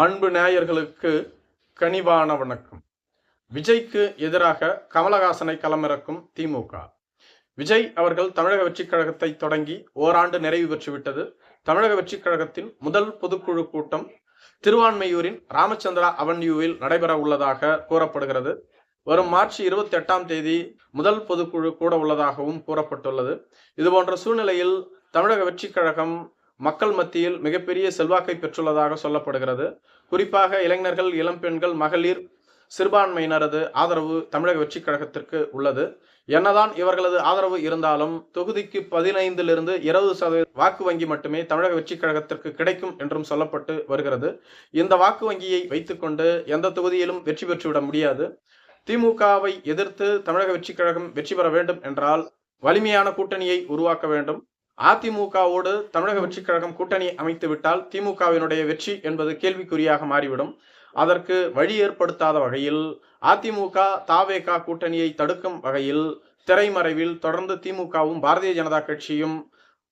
அன்பு நேயர்களுக்கு கனிவான வணக்கம். விஜய்க்கு எதிராக கமலஹாசனை களமிறக்கும் திமுக. விஜய் அவர்கள் தமிழக வெற்றிக் கழகத்தை தொடங்கி ஓராண்டு நிறைவு பெற்றுவிட்டது. தமிழக வெற்றிக் கழகத்தின் முதல் பொதுக்குழு கூட்டம் திருவான்மையூரின் ராமச்சந்திரா அவென்யூவில் நடைபெற உள்ளதாக கூறப்படுகிறது. வரும் மார்ச் இருபத்தி எட்டாம் தேதி முதல் பொதுக்குழு கூட உள்ளதாகவும் கூறப்பட்டுள்ளது. இதுபோன்ற சூழ்நிலையில் தமிழக வெற்றிக் கழகம் மக்கள் மத்தியில் மிகப்பெரிய செல்வாக்கை பெற்றுள்ளதாக சொல்லப்படுகிறது. குறிப்பாக இளைஞர்கள் இளம்பெண்கள் மகளிர் சிறுபான்மையினரது ஆதரவு தமிழக வெற்றி கழகத்திற்கு உள்ளது. என்னதான் இவர்களது ஆதரவு இருந்தாலும் தொகுதிக்கு பதினைந்திலிருந்து இருபது சதவீத வாக்கு வங்கி மட்டுமே தமிழக வெற்றி கழகத்திற்கு கிடைக்கும் என்றும் சொல்லப்பட்டு வருகிறது. இந்த வாக்கு வங்கியை வைத்துக்கொண்டு எந்த தொகுதியிலும் வெற்றி பெற்றுவிட முடியாது. திமுகவை எதிர்த்து தமிழக வெற்றி கழகம் வெற்றி பெற வேண்டும் என்றால் வலிமையான கூட்டணியை உருவாக்க வேண்டும். அதிமுகவோடு தமிழக வெற்றிக் கழகம் கூட்டணி அமைத்து விட்டால் திமுகவினுடைய வெற்றி என்பது கேள்விக்குறியாக மாறிவிடும். அதற்கு வழி ஏற்படுத்தாத வகையில் அதிமுக தாவேகா கூட்டணியை தடுக்கும் வகையில் திரைமறைவில் தொடர்ந்து திமுகவும் பாரதிய ஜனதா கட்சியும்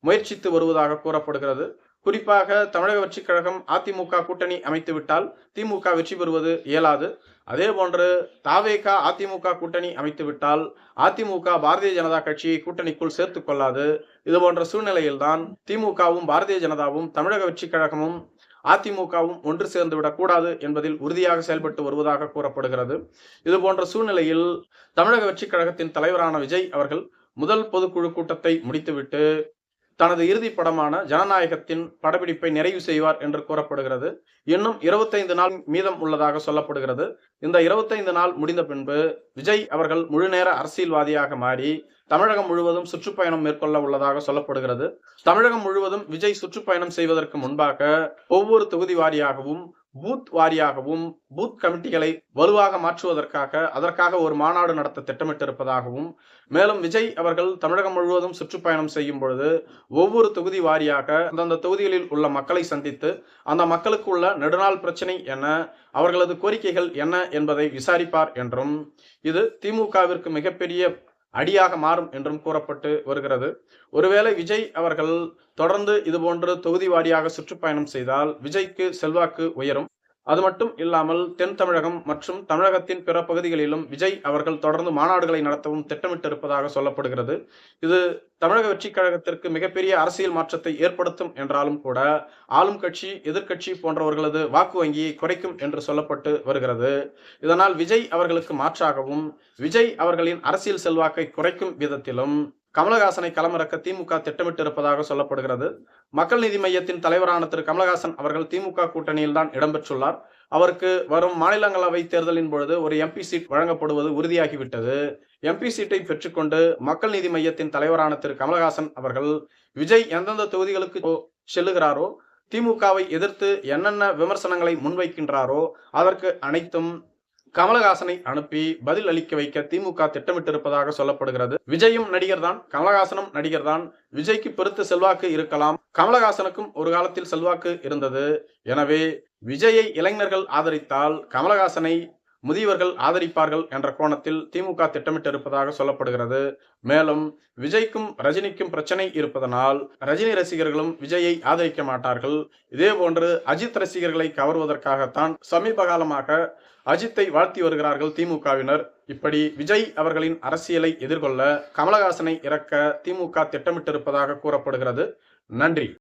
முயற்சித்து வருவதாக கூறப்படுகிறது. குறிப்பாக தமிழக வெற்றிக் கழகம் அதிமுக கூட்டணி அமைத்துவிட்டால் திமுக வெற்றி பெறுவது இயலாது. அதே போன்று தாவேகா அதிமுக கூட்டணி அமைத்துவிட்டால் அதிமுக பாரதிய ஜனதா கட்சியை கூட்டணிக்குள் சேர்த்துக் கொள்ளாது. இது போன்ற சூழ்நிலையில்தான் திமுகவும் பாரதிய ஜனதாவும் தமிழக வெற்றிக் கழகமும் அதிமுகவும் ஒன்று சேர்ந்து விடக்கூடாது என்பதில் உறுதியாக செயல்பட்டு வருவதாக கூறப்படுகிறது. இது போன்ற சூழ்நிலையில் தமிழக வெற்றிக் கழகத்தின் தலைவரான விஜய் அவர்கள் முதல் பொதுக்குழு கூட்டத்தை முடித்துவிட்டு தனது இறுதி படமான ஜனநாயகத்தின் படப்பிடிப்பை நிறைவு செய்வார் என்று கூறப்படுகிறது. இன்னும் இருபத்தைந்து நாள் மீதம் உள்ளதாக சொல்லப்படுகிறது. இந்த இருபத்தைந்து நாள் முடிந்த பின்பு விஜய் அவர்கள் முழுநேர அரசியல்வாதியாக மாறி தமிழகம் முழுவதும் சுற்றுப்பயணம் மேற்கொள்ள உள்ளதாக சொல்லப்படுகிறது. தமிழகம் முழுவதும் விஜய் சுற்றுப்பயணம் செய்வதற்கு முன்பாக ஒவ்வொரு தொகுதி வாரியாகவும் பூத் வாரியாகவும் பூத் கமிட்டிகளை வலுவாக மாற்றுவதற்காக அதற்காக ஒரு மாநாடு நடத்த திட்டமிட்டிருப்பதாகவும் மேலும் விஜய் அவர்கள் தமிழகம் முழுவதும் சுற்றுப்பயணம் செய்யும் பொழுது ஒவ்வொரு தொகுதி வாரியாக அந்தந்த தொகுதிகளில் உள்ள மக்களை சந்தித்து அந்த மக்களுக்கு உள்ள நெடுநாள் பிரச்சனை என்ன அவர்களது கோரிக்கைகள் என்ன என்பதை விசாரிப்பார் என்றும் இது திமுகவிற்கு மிகப்பெரிய அடியாக மாறும் என்றும் கூறப்பட்டு வருகிறது. ஒருவேளை விஜய் அவர்கள் தொடர்ந்து இதுபோன்று தொகுதி வாரியாக சுற்றுப்பயணம் செய்தால் விஜய்க்கு செல்வாக்கு உயரும். அது மட்டும் இல்லாமல் தென் தமிழகம் மற்றும் தமிழகத்தின் பிற பகுதிகளிலும் விஜய் அவர்கள் தொடர்ந்து மாநாடுகளை நடத்தவும் திட்டமிட்டிருப்பதாக சொல்லப்படுகிறது. இது தமிழக வெற்றிக் கழகத்திற்கு மிகப்பெரிய அரசியல் மாற்றத்தை ஏற்படுத்தும் என்றாலும் கூட ஆளும் கட்சி எதிர்க்கட்சி போன்றவர்களது வாக்கு வங்கியை குறைக்கும் என்று சொல்லப்பட்டு வருகிறது. இதனால் விஜய் அவர்களுக்கு மாற்றாகவும் விஜய் அவர்களின் அரசியல் செல்வாக்கை குறைக்கும் விதத்திலும் கமலஹாசனை களமிறக்க திமுக திட்டமிட்டிருப்பதாக சொல்லப்படுகிறது. மக்கள் நீதி மையத்தின் தலைவரான திரு. கமலஹாசன் அவர்கள் திமுக கூட்டணியில் தான் இடம்பெற்றுள்ளார். அவருக்கு வரும் மாநிலங்களவை தேர்தலின் பொழுது ஒரு எம்பி சீட் வழங்கப்படுவது உறுதியாகிவிட்டது. எம்பி சீட்டை பெற்றுக்கொண்டு மக்கள் நீதி மையத்தின் தலைவரான திரு. கமலஹாசன் அவர்கள் விஜய் எந்தெந்த தொகுதிகளுக்கு செல்லுகிறாரோ திமுகவை எதிர்த்து என்னென்ன விமர்சனங்களை முன்வைக்கின்றாரோ அதற்கு அனைத்தும் கமலஹாசனை அனுப்பி பதில் அளிக்க வைக்க திமுக திட்டமிட்டிருப்பதாக சொல்லப்படுகிறது. விஜயும் நடிகர் தான் கமலஹாசனும் நடிகர் தான் விஜய்க்கு பெருத்த செல்வாக்கு இருக்கலாம். கமலஹாசனுக்கும் ஒரு காலத்தில் செல்வாக்கு இருந்தது. எனவே விஜயை இளைஞர்கள் ஆதரித்தால் கமலஹாசனை முதியவர்கள் ஆதரிப்பார்கள் என்ற கோணத்தில் திமுக திட்டமிட்டிருப்பதாக சொல்லப்படுகிறது. மேலும் விஜய்க்கும் ரஜினிக்கும் பிரச்சனை இருப்பதனால் ரஜினி ரசிகர்களும் விஜயை ஆதரிக்க மாட்டார்கள். இதே போன்று அஜித் ரசிகர்களை கவர்வதற்காகத்தான் சமீப காலமாக அஜித்தை வாழ்த்தி வருகிறார்கள் திமுகவினர். இப்படி விஜய் அவர்களின் அரசியலை எதிர்கொள்ள கமலஹாசனை இறக்க திமுக திட்டமிட்டிருப்பதாக கூறப்படுகிறது. நன்றி.